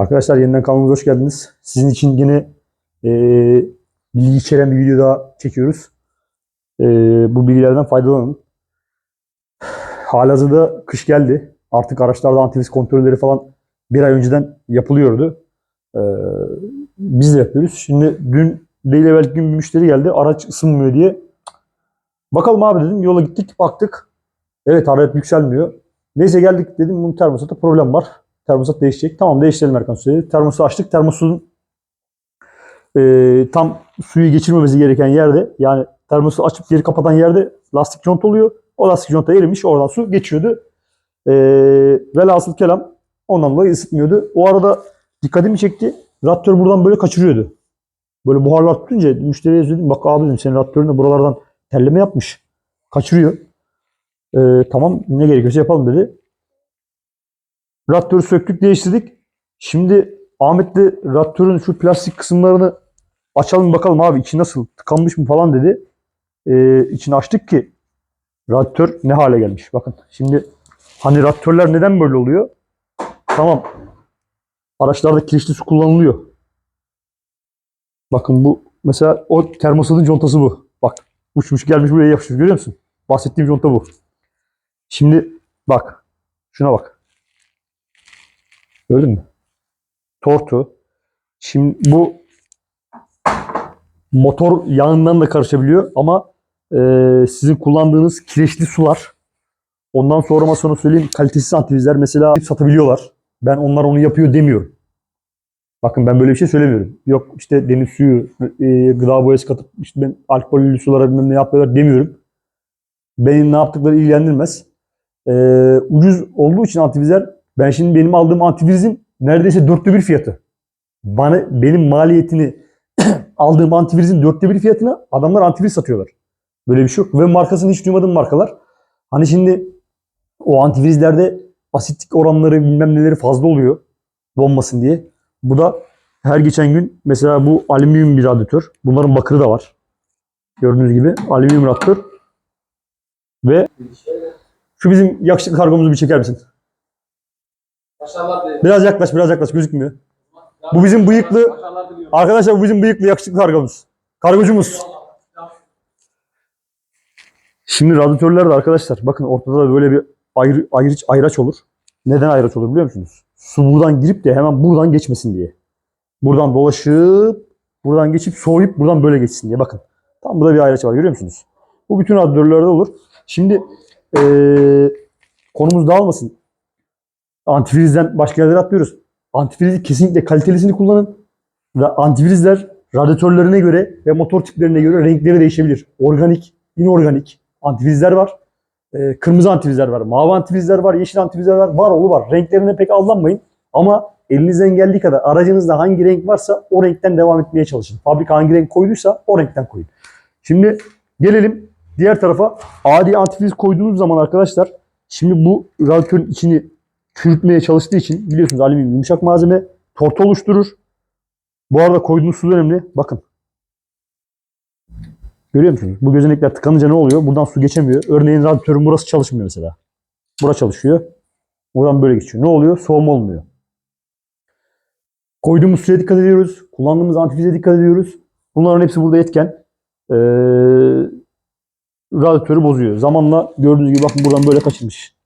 Arkadaşlar yeniden kanalımıza hoş geldiniz. Sizin için yine e, bilgi içeren bir video daha çekiyoruz. E, bu bilgilerden faydalanın. Halihazırda kış geldi. Artık araçlarda antivirüs kontrolleri falan bir ay önceden yapılıyordu. E, biz de yapıyoruz. Şimdi dün değil evvelki gün bir müşteri geldi. Araç ısınmıyor diye. Bakalım abi dedim. Yola gittik baktık. Evet hararet yükselmiyor. Neyse geldik dedim bunun termostatta problem var. Termostat değişecek. Tamam değiştirelim Erkan Usta'yı. Termosu açtık. Termosun e, tam suyu geçirmemesi gereken yerde yani termosu açıp geri kapatan yerde lastik conta oluyor. O lastik conta erimiş. Oradan su geçiyordu. E, velhasıl kelam ondan dolayı ısıtmıyordu. O arada dikkatimi çekti. Radyatör buradan böyle kaçırıyordu. Böyle buharlar tutunca müşteriye söyledim. Bak abi dedim senin radyatörün de buralardan terleme yapmış. Kaçırıyor. E, tamam ne gerekiyorsa yapalım dedi. Radyatörü söktük değiştirdik. Şimdi Ahmet de radyatörün şu plastik kısımlarını açalım bakalım abi içi nasıl tıkanmış mı falan dedi. Ee, içini açtık ki radyatör ne hale gelmiş. Bakın şimdi hani radyatörler neden böyle oluyor? Tamam araçlarda kirişli su kullanılıyor. Bakın bu mesela o termostatın contası bu. Bak uçmuş gelmiş buraya yapışmış görüyor musun? Bahsettiğim conta bu. Şimdi bak şuna bak. Gördün mü? Tortu. Şimdi bu motor yağından da karışabiliyor ama e, sizin kullandığınız kireçli sular ondan sonra sonra söyleyeyim kalitesiz antivizler mesela satabiliyorlar. Ben onlar onu yapıyor demiyorum. Bakın ben böyle bir şey söylemiyorum. Yok işte deniz suyu, e, gıda boyası katıp işte ben alkollü sulara bilmem ne yapıyorlar demiyorum. Benim ne yaptıkları ilgilendirmez. E, ucuz olduğu için antivizler ben şimdi benim aldığım antivirizin neredeyse dörtte bir fiyatı. Bana benim maliyetini aldığım antivirizin dörtte bir fiyatına adamlar antiviriz satıyorlar. Böyle bir şey yok. Ve markasını hiç duymadığım markalar. Hani şimdi o antivirizlerde asitlik oranları bilmem neleri fazla oluyor. Donmasın diye. Bu da her geçen gün mesela bu alüminyum bir radyatör. Bunların bakırı da var. Gördüğünüz gibi alüminyum radyatör. Ve şu bizim yakışıklı kargomuzu bir çeker misin? Başarılar dilerim. Biraz yaklaş, biraz yaklaş gözükmüyor. Bu bizim bıyıklı, arkadaşlar bu bizim bıyıklı yakışıklı kargomuz. Kargocumuz. Şimdi radyatörler de arkadaşlar bakın ortada da böyle bir ayrı, ayrıç, ayraç olur. Neden ayraç olur biliyor musunuz? Su buradan girip de hemen buradan geçmesin diye. Buradan dolaşıp, buradan geçip soğuyup buradan böyle geçsin diye. Bakın. Tam burada bir ayraç var görüyor musunuz? Bu bütün radyatörlerde olur. Şimdi eee konumuz dağılmasın. Antivirizden başka yerlere atlıyoruz. Antivirizi kesinlikle kalitelisini kullanın. Ve antivirizler radyatörlerine göre ve motor tiplerine göre renkleri değişebilir. Organik, inorganik antivirizler var. Ee, kırmızı antivizler var, mavi antivizler var, yeşil antivizler var, var oğlu var. Renklerine pek aldanmayın. Ama elinizden geldiği kadar aracınızda hangi renk varsa o renkten devam etmeye çalışın. Fabrika hangi renk koyduysa o renkten koyun. Şimdi gelelim diğer tarafa. Adi antiviriz koyduğunuz zaman arkadaşlar şimdi bu radyatörün içini çürütmeye çalıştığı için biliyorsunuz alüminyum yumuşak malzeme tortu oluşturur. Bu arada koyduğunuz su önemli. Bakın. Görüyor musunuz? Bu gözenekler tıkanınca ne oluyor? Buradan su geçemiyor. Örneğin radyatörün burası çalışmıyor mesela. Bura çalışıyor. Buradan böyle geçiyor. Ne oluyor? Soğuma olmuyor. Koyduğumuz suya dikkat ediyoruz. Kullandığımız antifize dikkat ediyoruz. Bunların hepsi burada etken. Ee, radyatörü bozuyor. Zamanla gördüğünüz gibi bakın buradan böyle kaçırmış.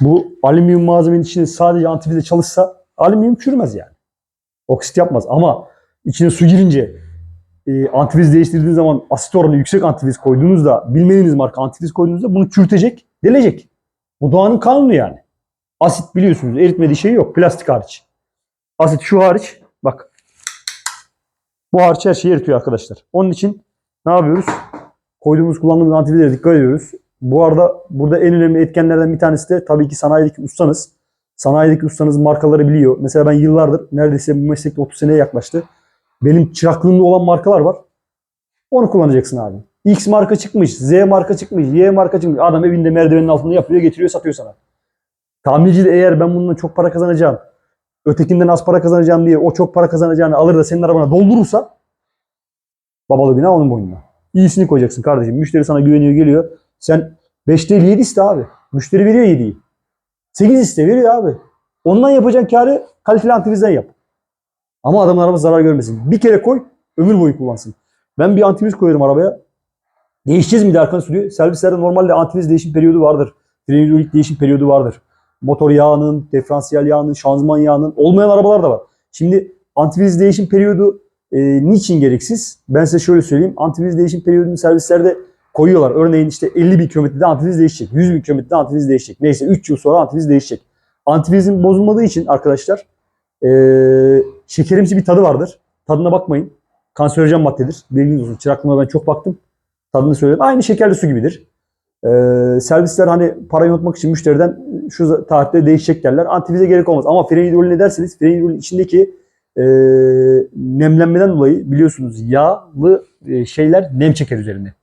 Bu alüminyum malzemenin içinde sadece antifize çalışsa alüminyum çürümez yani. Oksit yapmaz ama içine su girince e, antifiz değiştirdiğiniz zaman asit oranı yüksek antifiz koyduğunuzda bilmediğiniz marka antifiz koyduğunuzda bunu çürütecek, delecek. Bu doğanın kanunu yani. Asit biliyorsunuz eritmediği şey yok plastik hariç. Asit şu hariç bak. Bu hariç her şeyi eritiyor arkadaşlar. Onun için ne yapıyoruz? Koyduğumuz kullandığımız antifizlere dikkat ediyoruz. Bu arada burada en önemli etkenlerden bir tanesi de tabii ki sanayideki ustanız. Sanayideki ustanız markaları biliyor. Mesela ben yıllardır neredeyse bu meslekte 30 seneye yaklaştı. Benim çıraklığımda olan markalar var. Onu kullanacaksın abi. X marka çıkmış, Z marka çıkmış, Y marka çıkmış. Adam evinde merdivenin altında yapıyor, getiriyor, satıyor sana. Tamirci de eğer ben bundan çok para kazanacağım, ötekinden az para kazanacağım diye o çok para kazanacağını alır da senin arabana doldurursa babalı bina onun boynuna. İyisini koyacaksın kardeşim. Müşteri sana güveniyor, geliyor. Sen 5 değil 7 iste abi. Müşteri veriyor 7'yi. 8 iste veriyor abi. Ondan yapacağın karı kaliteli antifrizden yap. Ama adamın arabası zarar görmesin. Bir kere koy, ömür boyu kullansın. Ben bir antifriz koyarım arabaya. Değişeceğiz mi diye arkana sürüyor. Servislerde normalde antifriz değişim periyodu vardır. Fren hidrolik değişim periyodu vardır. Motor yağının, diferansiyel yağının, şanzıman yağının olmayan arabalar da var. Şimdi antifriz değişim periyodu e, niçin gereksiz? Ben size şöyle söyleyeyim. Antifriz değişim periyodunu servislerde koyuyorlar. Örneğin işte 50 bin kilometrede antifriz değişecek. 100 bin kilometrede antifriz değişecek. Neyse 3 yıl sonra antifriz değişecek. Antifrizin bozulmadığı için arkadaşlar e, şekerimsi bir tadı vardır. Tadına bakmayın. Kanserojen maddedir. Bilginiz olsun. Çıraklığıma ben çok baktım. Tadını söyleyeyim. Aynı şekerli su gibidir. Ee, servisler hani parayı unutmak için müşteriden şu tarihte değişecek derler. Antifrize gerek olmaz. Ama fren hidrolü ne derseniz fren hidrolün içindeki e, nemlenmeden dolayı biliyorsunuz yağlı e, şeyler nem çeker üzerine.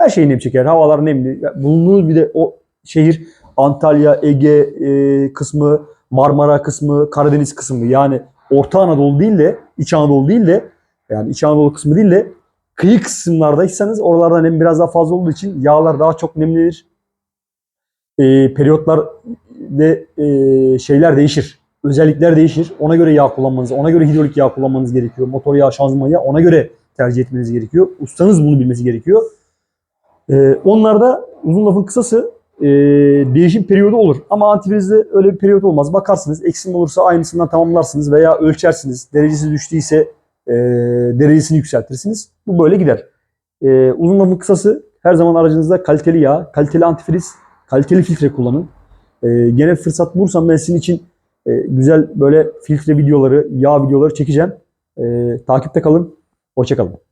Her şey nem çeker. Havalar nemli. Bulunduğunuz bir de o şehir Antalya, Ege e, kısmı, Marmara kısmı, Karadeniz kısmı yani Orta Anadolu değil de İç Anadolu değil de yani İç Anadolu kısmı değil de kıyı kısımlardaysanız oralarda nem biraz daha fazla olduğu için yağlar daha çok nemlenir. E, periyotlar ve e, şeyler değişir. Özellikler değişir. Ona göre yağ kullanmanız, ona göre hidrolik yağ kullanmanız gerekiyor. Motor yağı, şanzıman yağı ona göre tercih etmeniz gerekiyor. Ustanız bunu bilmesi gerekiyor. E, onlarda uzun lafın kısası e, değişim periyodu olur. Ama antifrizde öyle bir periyot olmaz. Bakarsınız eksim olursa aynısından tamamlarsınız veya ölçersiniz. Derecesi düştüyse e, derecesini yükseltirsiniz. Bu böyle gider. E, uzun lafın kısası her zaman aracınızda kaliteli yağ, kaliteli antifriz, kaliteli filtre kullanın. E, gene fırsat bulursam ben sizin için e, güzel böyle filtre videoları, yağ videoları çekeceğim. E, takipte kalın. Hoşça kalın.